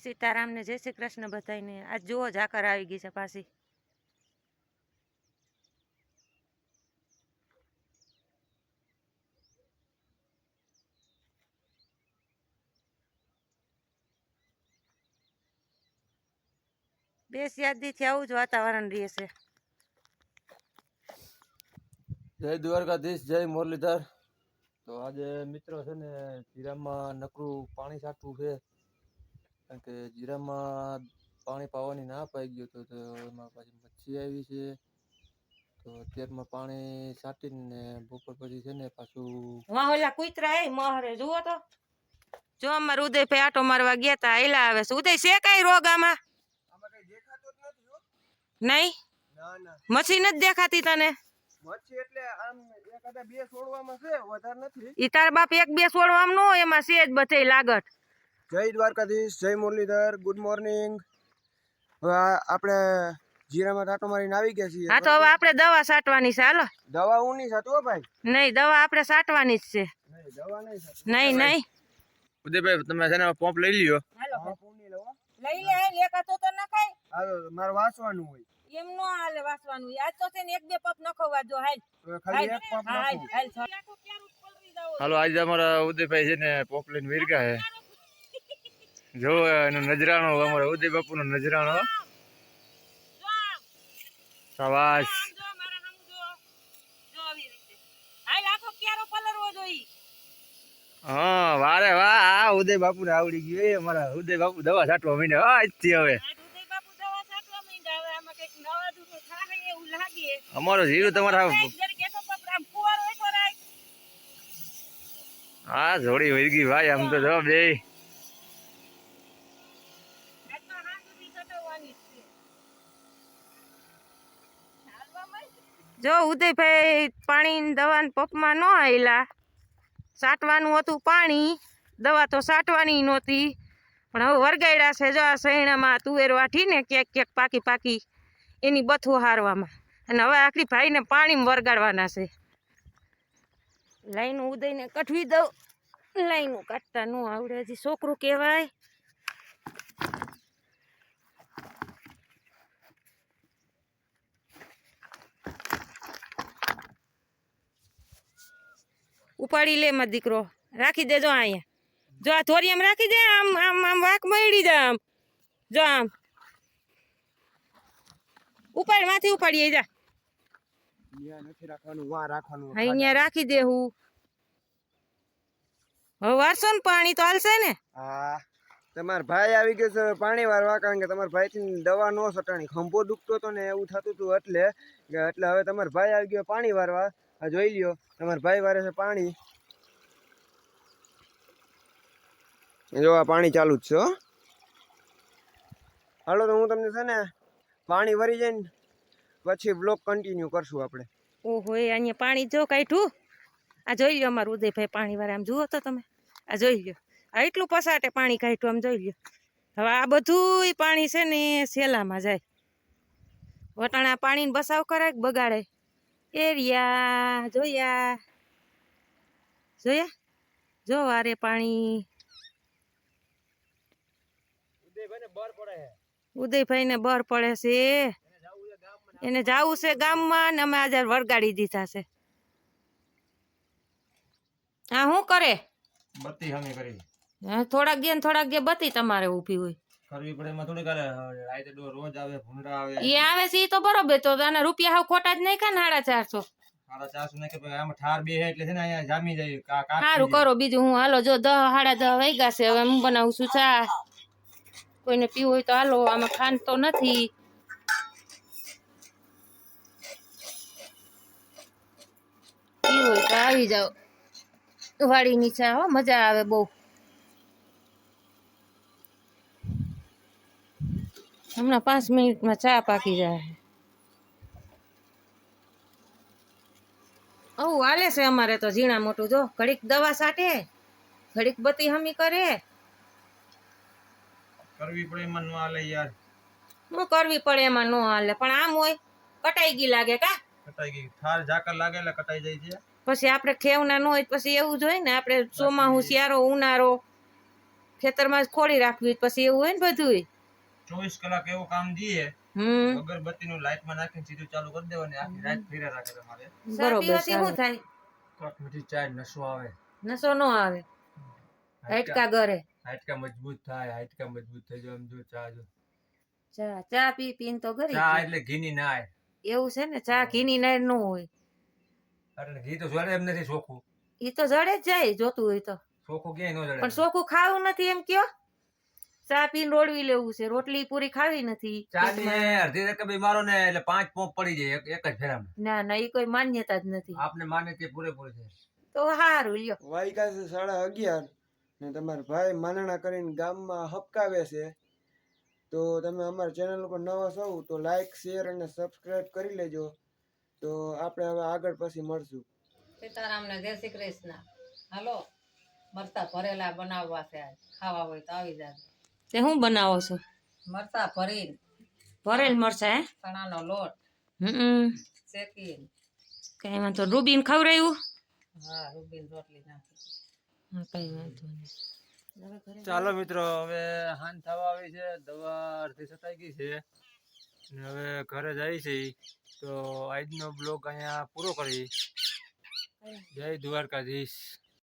સીતારામને જય શ્રી કૃષ્ણ બધાને આ જુઓ ઝાકર આવી ગઈ છે પાછી. બેસ યાદીથી આવું જ વાતાવરણ રહેશે જય દ્વારકાધીશ, જય મુરલીધર. તો આજે મિત્રો છે ને જીરામાં નકરું પાણી છાંટવું છે. કારણ કે જીરામાં પાણી પાવાની ના પાઈ ગયું હતું તો એમાં પાછી મચ્છી આવી છે. તો અત્યારમાં પાણી છાંટીને બપોર પછી છે ને પાછું વાહ ઓલા કૂતરા એ મહરે જુઓ તો. જો અમાર ઉદયભાઈ આટો મારવા ગયા તા આયલા આવે છે. ઉદય છે કઈ રોગ આમાં? આમાં કઈ નથી નહીં? ના ના. નથી દેખાતી તને? મચ્છી એટલે આમ એકાદા બે છોડવામાં છે વધારે નથી. ઈ તાર બાપ એક બે છોડવામ નો એમાં છે જ બધે લાગત. જય દ્વારકાધીશ જય મુરલીધર ગુડ મોર્નિંગ હવે આપણે જીરામાં ટાટો મારીને આવી ગયા છીએ. હા તો હવે આપણે દવા સાટવાની છે હાલો. દવા હું નહીં સાચું ભાઈ? નહીં દવા આપણે સાટવાની જ છે. નહીં દવા નહીં નહીં નહીં. ઉદયભાઈ તમે છે ને પંપ લઈ લ્યો. હા લઈ લે લેકાતો તો નખાય. હાલો મારે વાંચવાનું હોય. એમ નો હાલે વાસવાનું. આજ તો છે ને એક બે પપ નખવા જો હાલ. ખાલી એક પંપ હાલ હાલ. હાલો આજે અમારા ઉદયભાઈ છે ને પંપ લઈને વીરગા છે. જો એનો નજરાણો અમારા ઉદય બાપુનો નજરાણો. સવાસ હા વારે વાહ આ ઉદય બાપુ ને આવડી ગયું. એ અમારા ઉદય બાપુ દવા છાંટવા મીને આજથી હવે. અમારો જીરું તમારા હા જોડી વહી ગઈ ભાઈ આમ તો જવાબ બે. જો ઉદયભાઈ પાણી દવા પંપમાં ન આવેલા સાટવાનું હતું પાણી. દવા તો સાટવાની નહોતી. પણ હવે વરગાડ્યા છે જો આ સૈણામાં તુવેર વાટીને ક્યાંક ક્યાંક પાકી પાકી એની બથું હારવામાં. અને હવે આખરી ભાઈને પાણીમાં વરગાડવાના છે. લાઈન ઉદયને કઠવી દઉં. લાઈનું કાઢતા ન આવડે હજી. છોકરું કહેવાય ઉપાડી લે મારો દીકરો. રાખી દેજો અહીંયા. જો આ ધોરિયામ રાખી દે આમ આમ આમ વાક મળી જા આમ. જો આમ. ઉપાડમાંથી ઉપાડી જા. અહીંયા રાખી દેવું હવે વારસો ને પાણી તો હાલશે ને? હા. તમાર ભાઈ આવી ગયો છે પાણી વારવા કારણ કે તમાર ભાઈ થી દવા નો સટાણી ખંભો દુખતો હતો ને એવું થતું હતું એટલે એટલે હવે તમારા ભાઈ આવી ગયો પાણી વારવા. આ જોઈ લ્યો, તમારા ભાઈ વારે છે પાણી. જો, આ પાણી ચાલુ જ છે હાલો, તો હું તમને છે ને, પાણી ભરી જઈને પછી બ્લોક કન્ટિન્યુ કરશું આપણે. ઓહો, એ અહીંયા પાણી જો કાઢ્યું. આ જોઈ લ્યો અમારું ઉદયભાઈ પાણી વાળા આમ જુઓ તો તમે. આ જોઈ લ્યો. આ એટલું પસાટે પાણી કાઢ્યું, આમ જોઈ લ્યો. હવે આ બધું પાણી છે ને સેલામાં જાય. વટાણા પાણીને બસાવ કરાય બગાડે? એરિયા જોયા. જોયા? જો વારે પાણી. ઉદયભાઈ ને બર પડે છે. એને જાવું છે ગામમાં ને અમે આજે વળગાડી દીધા છે. હા શું કરે? બત્તી હમી કરી. હા, થોડાક દે થોડાક દે બતી તમારે ઊભી હોય. કરવી પડે એમાં થોડી કાલે રાતે ડો રોજ આવે ભૂંડા આવે. ઈ આવે છે ઈ તો બરોબર તો આના રૂપિયા હાવ ખોટા જ નહીં કાને સાડા ચારસો. સાડા ચારસો ને કે આમાં ઠાર બે હે એટલે છે ને અહીંયા જામી જાય કા કા સારું કરો બીજું હું હાલો જો દહ સાડા દહ વાગ્યા છે હવે હું બનાવું છું ચા. કોઈને પીવું હોય તો હાલો આમાં ખાંડ તો નથી. પીવું હોય તો આવી જાઓ. વાડીની ચા હો મજા આવે બહુ. હમણાં પાંચ મિનિટમાં ચા પાકી જાય. આવું હાલે છે અમારે તો ઝીણા મોટું. જો ઘડીક દવા સાટે ઘડીક બત્તી હમી કરે. કરવી પડે એમાં ન હાલે યાર. હું કરવી પડે એમાં નો હાલે પણ આમ હોય કટાઈ ગઈ લાગે કા? કટાઈ ગઈ. થાર ઝાકર લાગે એટલે કટાઈ જાય છે. પછી આપણે ખેવના ન હોય પછી એવું જ હોય ને આપણે ચોમાહું શિયાળો ઉનાળો ખેતરમાં જ ખોલી રાખવી પછી એવું હોય ને બધું ચોવીસ કલાક એવું કામ દઈએ હમ. અગરબત્તી નું લાઈટમાં નાખીને સીધું ચાલુ કરી દેવાની આખી રાત ફેરા રાખે તમારે. બરોબર શું થાય? ચાય નશો આવે. નશો નો આવે. હાઈટકા ગરે હાડકા મજબૂત થાય હાટકા મજબૂત થઈ જાય જો ચા જો. ચા ચા પી પીન તો ગરી ચા એટલે ઘીની નાય. એવું છે ને ચા ઘીની નાય નો હોય. એટલે ઘી તો જોડે એમ નથી ચોખ્ખું ઈ તો જડે જ જાય જોતું હોય તો. ચોખ્ખું ક્યાંય ન પણ જડે ચોખ્ખું ખાવું નથી એમ કયો? ચા પીને રોડવી લેવું છે. રોટલી પૂરી ખાવી નથી. ચા ની અડધી રકમ મારો ને એટલે પાંચ પોપ પડી જાય એક એક જ ફેરામાં. ના ના એ કોઈ માન્યતા જ નથી. આપને માને તે પૂરેપૂરી છે. તો હારું લ્યો. વાયકા છે સાડા અગિયાર ને તમારા ભાઈ માનણા કરીને ગામમાં હપકાવે છે. તો તમે અમારા ચેનલ ઉપર નવા છો તો લાઈક શેર અને સબસ્ક્રાઇબ કરી લેજો. તો આપણે હવે આગળ પછી મળશું. સીતારામને જય શ્રી કૃષ્ણ. હાલો મરતા ભરેલા બનાવવા છે ખાવા હોય તો આવી જાજો. તે શું બનાવો છો? મરતા ભરેલ ભરેલ મરચા હે? ચણાનો લોટ. હમ. શેકી કઈ વાંધો તો રૂબીન ખવડાવ્યું હા રૂબીન રોટલી નાખી. કઈ વાંધો નહીં. ચાલો મિત્રો હવે હાન થવા આવી છે દવા અડધી સતાઈ ગઈ છે. ને હવે ઘરે જાય છે તો આજનો બ્લોગ અહીંયા પૂરો કરી જય દ્વારકાધીશ.